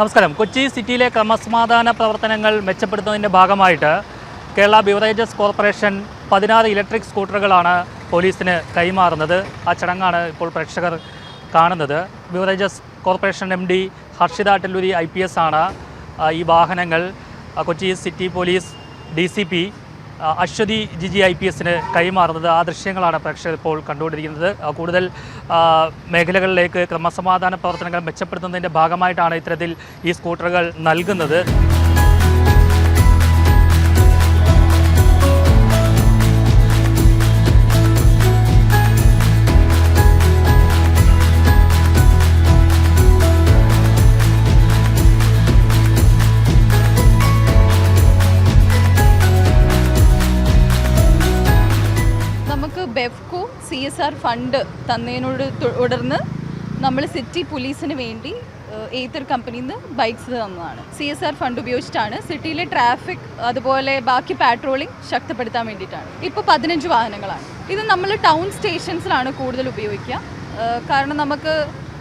നമസ്കാരം. കൊച്ചി സിറ്റിയിലെ ക്രമസമാധാന പ്രവർത്തനങ്ങൾ മെച്ചപ്പെടുത്തുന്നതിന്റെ ഭാഗമായിട്ട് കേരള ബിവറേജസ് കോർപ്പറേഷൻ പതിനാറ് ഇലക്ട്രിക് സ്കൂട്ടറുകളാണ് പോലീസിന് കൈമാറുന്നത്. ആ ചടങ്ങാണ് ഇപ്പോൾ പ്രേക്ഷകർ കാണുന്നത്. Beverages corporation M D Harshitha Attalluri I P S ആണ്. ഈ വാഹനങ്ങൾ Kochi city police D C P Aswathy Jiji I P എസിന് കൈമാറുന്നത് ആ ദൃശ്യങ്ങളാണ് പ്രേക്ഷകർ ഇപ്പോൾ കണ്ടുകൊണ്ടിരിക്കുന്നത്. കൂടുതൽ മേഖലകളിലേക്ക് ക്രമസമാധാന പ്രവർത്തനങ്ങൾ മെച്ചപ്പെടുത്തുന്നതിന്റെ ഭാഗമായിട്ടാണ് ഇത്തരത്തിൽ ഈ സ്കൂട്ടറുകൾ നൽകുന്നത്. എസ് ആർ ഫണ്ട് തന്നതിനോട് തുടർന്ന് നമ്മൾ സിറ്റി പോലീസിന് വേണ്ടി ഏത്തർ കമ്പനിയിൽ നിന്ന് ബൈക്സ് തന്നതാണ്. സി എസ് ആർ ഫണ്ട് ഉപയോഗിച്ചിട്ടാണ് സിറ്റിയിലെ ട്രാഫിക് അതുപോലെ ബാക്കി പാട്രോളിംഗ് ശക്തിപ്പെടുത്താൻ വേണ്ടിയിട്ടാണ്. ഇപ്പോൾ പതിനഞ്ച് വാഹനങ്ങളാണ്. ഇത് നമ്മൾ ടൗൺ സ്റ്റേഷൻസിലാണ് കൂടുതൽ ഉപയോഗിക്കുക. കാരണം നമുക്ക്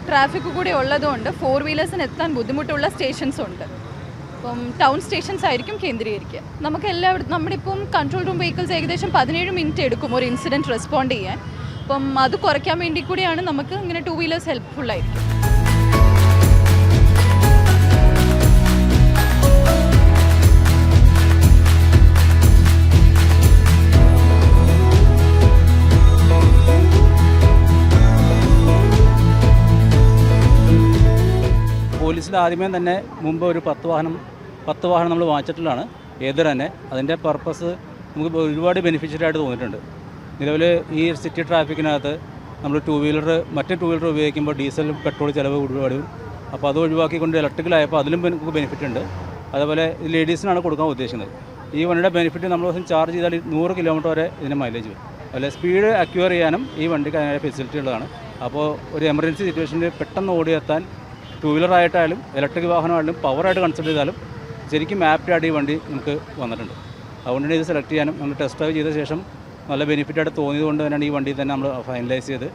ട്രാഫിക് കൂടി ഉള്ളതുകൊണ്ട് ഫോർ വീലേഴ്സിന് എത്താൻ ബുദ്ധിമുട്ടുള്ള സ്റ്റേഷൻസ് ഉണ്ട്. ഇപ്പം ടൗൺ സ്റ്റേഷൻസ് ആയിരിക്കും കേന്ദ്രീകരിക്കുക. നമുക്ക് എല്ലായിടത്തും നമ്മുടെ ഇപ്പം കൺട്രോൾ റൂം വെഹിക്കിൾസ് ഏകദേശം പതിനേഴ് മിനിറ്റ് എടുക്കും ഒരു ഇൻസിഡന്റ് റെസ്പോണ്ട് ചെയ്യാൻ. അപ്പം അത് കുറയ്ക്കാൻ വേണ്ടി കൂടിയാണ് നമുക്ക് ഇങ്ങനെ ടു വീലേഴ്സ് ഹെൽപ്ഫുൾ ആയിരിക്കും പോലീസിൽ ആദ്യമേ തന്നെ മുമ്പ് ഒരു പത്ത് വാഹനം പത്ത് വാഹനം നമ്മൾ വാങ്ങിച്ചിട്ടുള്ളതാണ്. ഏത് തന്നെ. അതിന്റെ പർപ്പസ് നമുക്ക് ഒരുപാട് ബെനിഫിഷ്യലായിട്ട് തോന്നിയിട്ടുണ്ട്. നിലവിൽ ഈ സിറ്റി ട്രാഫിക്കിനകത്ത് നമ്മൾ ടൂ വീലർ മറ്റ് ടൂ വീലർ ഉപയോഗിക്കുമ്പോൾ ഡീസൽ പെട്രോൾ ചിലവ് കൂടുതലും അപ്പോൾ അത് ഒഴിവാക്കിക്കൊണ്ട് ഇലക്ട്രിക്കലായപ്പോൾ അതിലും നമുക്ക് ബെനിഫിറ്റ് ഉണ്ട്. അതേപോലെ ലേഡീസിനാണ് കൊടുക്കാൻ ഉദ്ദേശിക്കുന്നത്. ഈ വണ്ടിയുടെ ബെനിഫിറ്റ് നമ്മൾ ചാർജ് ചെയ്താൽ നൂറ് കിലോമീറ്റർ വരെ ഇതിന് മൈലേജ് വരും. അതുപോലെ സ്പീഡ് അക്യൂർ ചെയ്യാനും ഈ വണ്ടിക്ക് അതിനായ ഫെസിലിറ്റി ഉള്ളതാണ്. അപ്പോൾ ഒരു എമർജൻസി സിറ്റുവേഷനിൽ പെട്ടെന്ന് ഓടിയെത്താൻ ടൂ വീലർ ആയിട്ടായാലും ഇലക്ട്രിക് വാഹനമായാലും പവറായിട്ട് കൺസിഡർ ചെയ്താലും ശരിക്കും ആപ്റ്റായിട്ട് ഈ വണ്ടി നമുക്ക് വന്നിട്ടുണ്ട്. അതുകൊണ്ട് ഇത് സെലക്ട് ചെയ്യാനും നമ്മൾ ടെസ്റ്റ് ഡ്രൈവ് ചെയ്ത ശേഷം നല്ല ബെനിഫിറ്റ് ആയിട്ട് തോന്നിയത് കൊണ്ട് തന്നെയാണ് ഈ വണ്ടി തന്നെ നമ്മൾ ഫൈനലൈസ് ചെയ്ത്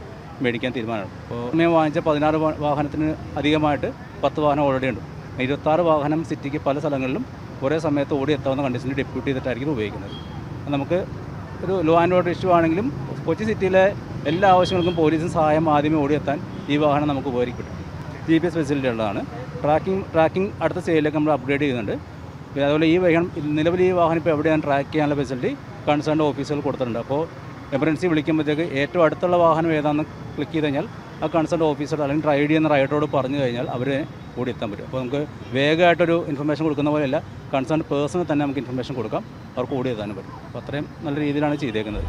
മേടിക്കാൻ തീരുമാനമാണ് അപ്പോൾ ഞാൻ വാങ്ങിച്ച പതിനാറ് വാഹനത്തിന് അധികമായിട്ട് പത്ത് വാഹനം ഓൾറെഡി ഉണ്ട്. ഇരുപത്താറ് വാഹനം സിറ്റിക്ക് പല സ്ഥലങ്ങളിലും ഒരേ സമയത്ത് ഓടി എത്താവുന്ന കണ്ടീഷനിൽ ഡെപ്യൂട്ട് ചെയ്തിട്ടായിരിക്കും ഉപയോഗിക്കുന്നത്. നമുക്ക് ഒരു ലോ ആൻഡ് ഓർഡർ ഇഷ്യൂ ആണെങ്കിലും കൊച്ചി സിറ്റിയിലെ എല്ലാ ആവശ്യങ്ങൾക്കും പോലീസും സഹായം ആദ്യമേ ഓടിയെത്താൻ ഈ വാഹനം നമുക്ക് ഉപകരിക്കും. ജി പി എസ് ഫെസിലിറ്റി ഉള്ളതാണ്. ട്രാക്കിംഗ് ട്രാക്കിംഗ് അടുത്ത സ്റ്റേജിലേക്ക് നമ്മൾ അപ്ഗ്രേഡ് ചെയ്യുന്നുണ്ട്. അതുപോലെ ഈ വാഹനം നിലവിൽ ഈ വാഹനം ഇപ്പോൾ എവിടെയാണ് ട്രാക്ക് ചെയ്യാനുള്ള ഫെസിലിറ്റി കൺസേൺ ഓഫീസുകൾ കൊടുത്തിട്ടുണ്ട്. അപ്പോൾ എമർജൻസി വിളിക്കുമ്പോഴത്തേക്ക് ഏറ്റവും അടുത്തുള്ള വാഹനം ഏതാണെന്ന് ക്ലിക്ക് ചെയ്ത് കഴിഞ്ഞാൽ ആ കൺസേൺ ഓഫീസർ അല്ലെങ്കിൽ റൈഡ് എന്ന റൈഡറോട് പറഞ്ഞു കഴിഞ്ഞാൽ അവർ കൂടി എത്താൻ പറ്റും. അപ്പോൾ നമുക്ക് വേഗമായിട്ടൊരു ഇൻഫർമേഷൻ കൊടുക്കുന്ന പോലെയല്ല കൺസേൺ പേഴ്സണിൽ തന്നെ നമുക്ക് ഇൻഫർമേഷൻ കൊടുക്കാം. അവർക്ക് ഓടി എത്താനും പറ്റും. അപ്പോൾ അത്രയും നല്ല രീതിയിലാണ് ചെയ്തേക്കുന്നത്.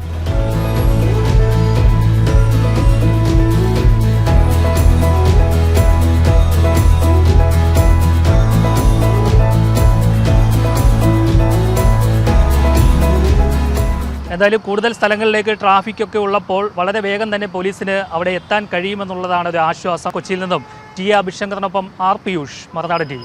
എന്തായാലും കൂടുതൽ സ്ഥലങ്ങളിലേക്ക് ട്രാഫിക്കൊക്കെ ഉള്ളപ്പോൾ വളരെ വേഗം തന്നെ പോലീസിന് അവിടെ എത്താൻ കഴിയുമെന്നുള്ളതാണ് ഒരു ആശ്വാസം. കൊച്ചിയിൽ നിന്നും ടി അഭിശങ്കറിനൊപ്പം ആർ പിയൂഷ് മറുനാട് ടി